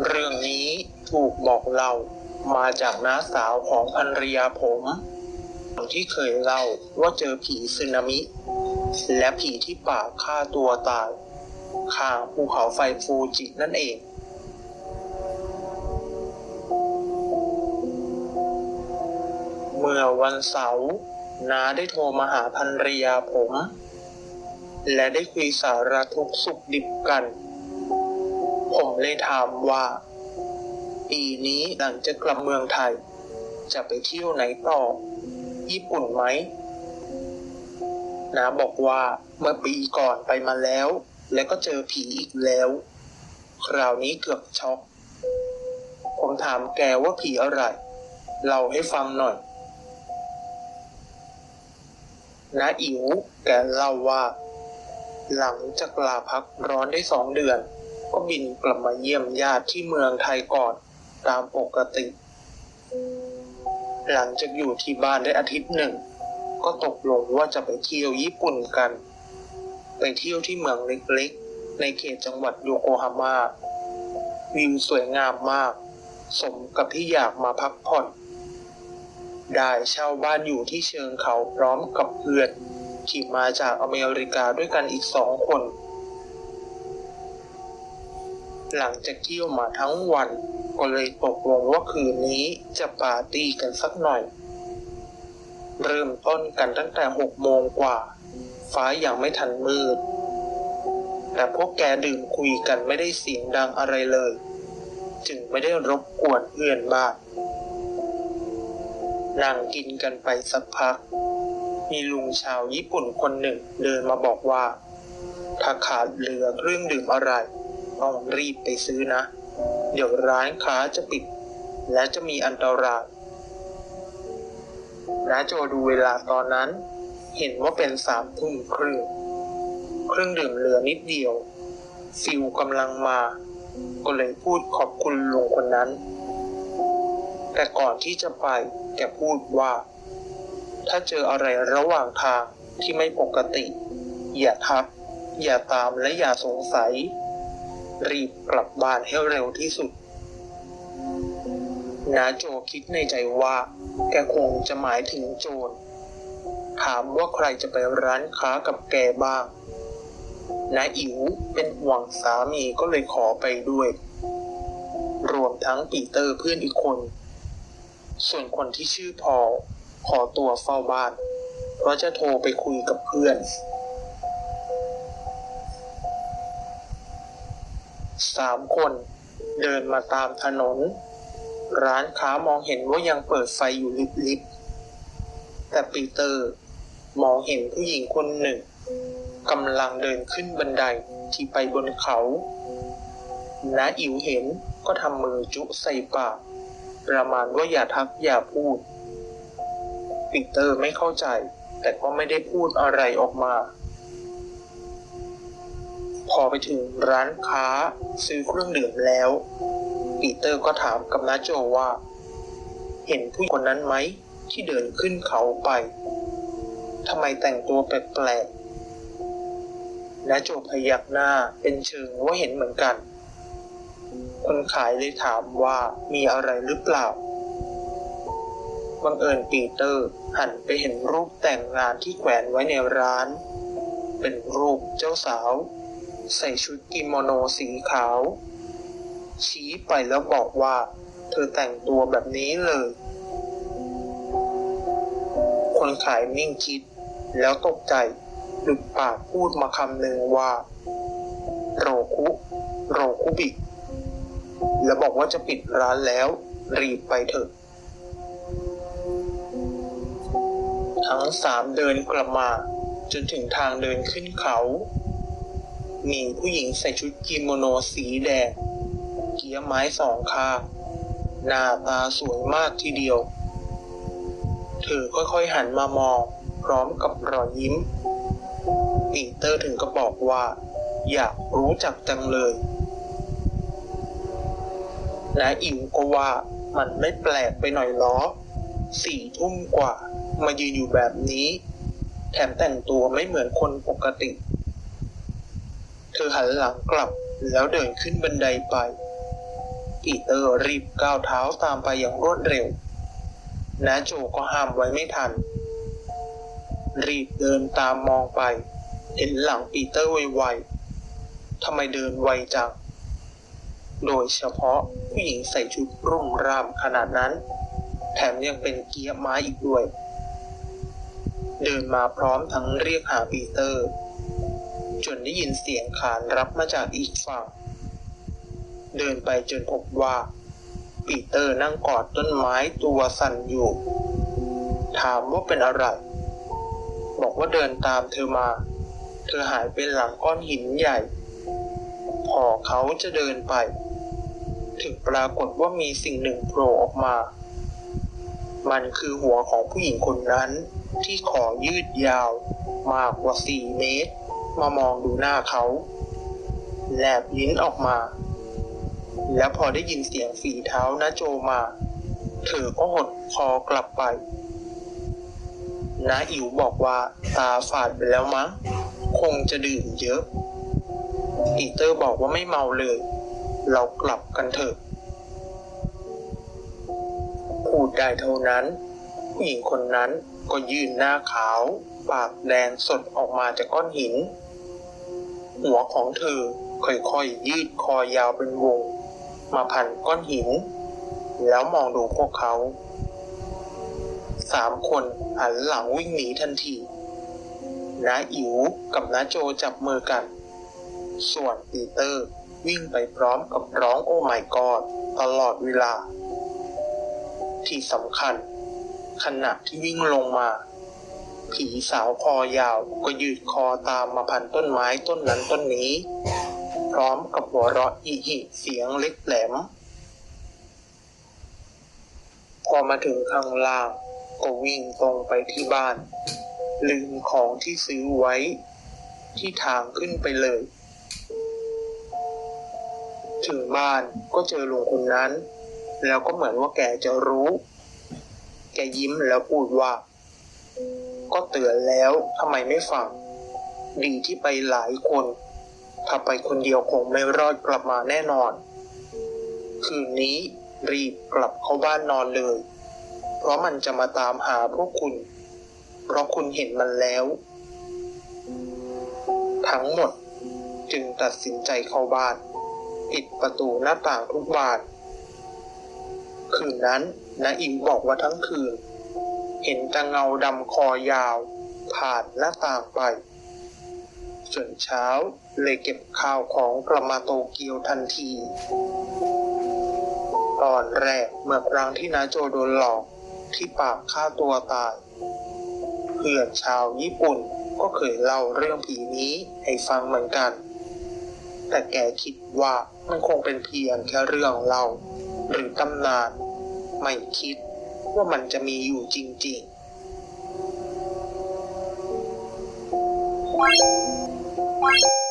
เรื่องนี้ถูกบอกเล่ามาจากน้าสาวของภรรยาผมที่เคยเล่าว่าเจอผีสึนามิ และผีที่ป่าฆ่าตัวตายข้างภูเขาไฟฟูจินั่นเองเมื่อวันเสาร์น้าได้โทรมาหาภรรยาผม และได้คุยสารทุกสุขดิบกัน เลยถามว่า ปีนี้หลังจากกลับเมืองไทย จะไปเที่ยวไหนต่อ ญี่ปุ่นไหมน้าบอกว่าเมื่อปีก่อนไปมาแล้ว และก็เจอผีอีกแล้ว คราวนี้เกือบช็อก ผมถามแกว่าผีอะไรเล่าให้ฟังหน่อยน้าอิ๋วแกเล่าว่า หลังจากลาพักร้อนได้สองเดือน ก็บินกลับมาเยี่ยมญาติที่เมืองไทยก่อนตามปกติ หลังจากอยู่ที่บ้านได้อาทิตย์หนึ่ง ก็ตกลงว่าจะไปเที่ยวญี่ปุ่นกัน ไปเที่ยวที่เมืองเล็กๆ ในเขตจังหวัดโยโกฮาม่าวิวสวยงามมาก สมกับที่อยากมาพักผ่อน ได้เช่าบ้านอยู่ที่เชิงเขาพร้อมกับเพื่อนที่มาจากอเมริกาด้วยกันอีกสองคน หลังจากเที่ยวมาทั้งวัน ก็เลยตกลงว่าคืนนี้จะปาร์ตี้กันสักหน่อย เริ่มต้นกันตั้งแต่หกโมงกว่า ฟ้ายังไม่ทันมืด แต่พวกแกดื่มคุยกันไม่ได้เสียงดังอะไรเลย จึงไม่ได้รบกวนเพื่อนบ้านนั่งกินกันไปสักพัก มีลุงชาวญี่ปุ่นคนหนึ่งเดินมาบอกว่า ถ้าขาดเหลือเครื่องดื่มอะไร ต้องรีบไปซื้อนะ เดี๋ยวร้านค้าจะปิด และจะมีอันตรายน้าโจดูเวลาตอนนั้น เห็นว่าเป็นสามทุ่มครึ่งเครื่องดื่มเหลือนิดเดียว ฟิลกำลังมา ก็เลยพูดขอบคุณลุงคนนั้น แต่ก่อนที่จะไปแกพูดว่า ถ้าเจออะไรระหว่างทางที่ไม่ปกติ อย่าทัก อย่าตามและอย่าสงสัย รีบกลับบ้านให้เร็วที่สุดนาโจคิดในใจว่า แกคงจะหมายถึงโจร ถามว่าใครจะไปร้านค้ากับแกบ้างนาอิ๋วเป็นห่วงสามีก็เลยขอไปด้วย รวมทั้งปีเตอร์เพื่อนอีกคน ส่วนคนที่ชื่อพอขอตัวเฝ้าบ้าน เพราะจะโทรไปคุยกับเพื่อน สามคนเดินมาตามถนน ร้านค้ามองเห็นว่ายังเปิดไฟอยู่ลิบๆแต่ปีเตอร์มองเห็นผู้หญิงคนหนึ่งกำลังเดินขึ้นบันไดที่ไปบนเขาน้าอิ๋วเห็นก็ทำมือจุใส่ปาก ประมาณว่าอย่าทักอย่าพูดปีเตอร์ไม่เข้าใจ แต่ก็ไม่ได้พูดอะไรออกมา พอไปถึงร้านค้าซื้อเครื่องดื่มแล้ว ปีเตอร์ก็ถามกับน้าโจว่า เห็นผู้คนนั้นไหมที่เดินขึ้นเขาไปทำไมแต่งตัวแปลกๆน้าโจพยักหน้าเป็นเชิงว่าเห็นเหมือนกัน คนขายเลยถามว่ามีอะไรหรือเปล่าบังเอิญปีเตอร์หันไปเห็นรูปแต่งงานที่แขวนไว้ในร้าน เป็นรูปเจ้าสาว ใส่ชุดกิโมโนสีขาว ชี้ไปแล้วบอกว่า เธอแต่งตัวแบบนี้เลย คนขายนิ่งคิดแล้วตกใจหลุดปากพูดมาคำหนึ่งว่า โรคุโรคุบิ แล้วบอกว่าจะปิดร้านแล้ว รีบไปเถอะ ทั้งสามเดินกลับมา จนถึงทางเดินขึ้นเขา มีผู้หญิงใส่ชุดกิโมโนสีแดง เกียร์ไม้สองข้างหน้าตาสวยมากทีเดียว เธอค่อยๆหันมามอง พร้อมกับรอยยิ้ม ปีเตอร์ถึงก็บอกว่า อยากรู้จักจังเลยนายอิ๋วก็ว่ามันไม่แปลกไปหน่อยล้อ สี่ทุ่มกว่ามายืนอยู่แบบนี้ แถมแต่งตัวไม่เหมือนคนปกติ เธอหันหลังกลับแล้วเดินขึ้นบันไดไป ปีเตอร์รีบก้าวเท้าตามไปอย่างรวดเร็วนาโจก็ห้ามไว้ไม่ทัน รีบเดินตามมองไป เห็นหลังปีเตอร์ไวๆทำไมเดินไวจัง โดยเฉพาะผู้หญิงใส่ชุดรุ่งร่ามขนาดนั้น แถมยังเป็นเกียร์ไม้อีกด้วย เดินมาพร้อมทั้งเรียกหาปีเตอร์ ได้ยินเสียงขานรับมาจากอีกฝั่ง เดินไปจนพบว่า ปีเตอร์นั่งกอดต้นไม้ตัวสั่นอยู่ ถามว่าเป็นอะไร บอกว่าเดินตามเธอมา เธอหายไปหลังก้อนหินใหญ่ พอเขาจะเดินไป ถึงปรากฏว่ามีสิ่งหนึ่งโผล่ออกมา มันคือหัวของผู้หญิงคนนั้นที่ขอยืดยาวมากกว่าสี่เมตร มามองดูหน้าเขาแลบลิ้นออกมา แล้วพอได้ยินเสียงฝีเท้านะโจมา เธอก็หดคอกลับไปน้าอิ๋วบอกว่าตาฝาดไปแล้วมั้ง คงจะดื่มเยอะ ปีเตอร์บอกว่าไม่เมาเลย เรากลับกันเถอะ พูดได้เท่านั้น ผู้หญิงคนนั้น ก็ยืนหน้าขาว ปากแดงสดออกมาจากก้อนหิน หัวของเธอค่อยๆยืดคอยาวเป็นวง มาพันก้อนหิน แล้วมองดูพวกเขาสามคนหันหลังวิ่งหนีทันทีน้าอิ๋วกับน้าโจจับมือกัน ส่วนปีเตอร์วิ่งไปพร้อมกับร้องโอ้ไม่กอดตลอดเวลา ที่สำคัญ ขณะที่วิ่งลงมา ผีสาวคอยาวก็ยืดคอตามมาพันต้นไม้ต้นนั้นต้นนี้ พร้อมกับหัวเราะอิหิเสียงเล็กแหลม พอมาถึงข้างล่างก็วิ่งตรงไปที่บ้าน ลืมของที่ซื้อไว้ ที่ทางขึ้นไปเลย ถึงบ้านก็เจอลุงคนนั้น แล้วก็เหมือนว่าแกจะรู้ แกยิ้มแล้วพูดว่า ก็เตือนแล้วทำไมไม่ฟัง ดีที่ไปหลายคน ถ้าไปคนเดียวคงไม่รอดกลับมาแน่นอน คืนนี้รีบกลับเข้าบ้านนอนเลย เพราะมันจะมาตามหาพวกคุณ เพราะคุณเห็นมันแล้ว ทั้งหมดจึงตัดสินใจเข้าบ้าน ปิดประตูหน้าต่างทุกบานคืนนั้น นาอิมบอกว่าทั้งคืน เห็นแตะเงาดำคอยาว ผ่านหน้าต่างไปส่วนเช้าเลยเก็บข้าวของกลับมาโตเกียวทันที ตอนแรกเมื่อครั้งที่นาโจโดนหลอกที่ปากฆ่าตัวตาย เพื่อนชาวญี่ปุ่นก็เคยเล่าเรื่องผีนี้ให้ฟังเหมือนกัน แต่แกคิดว่ามันคงเป็นเพียงแค่เรื่องเล่าหรือตำนาน ไม่คิดว่ามันจะมีอยู่จริง ๆ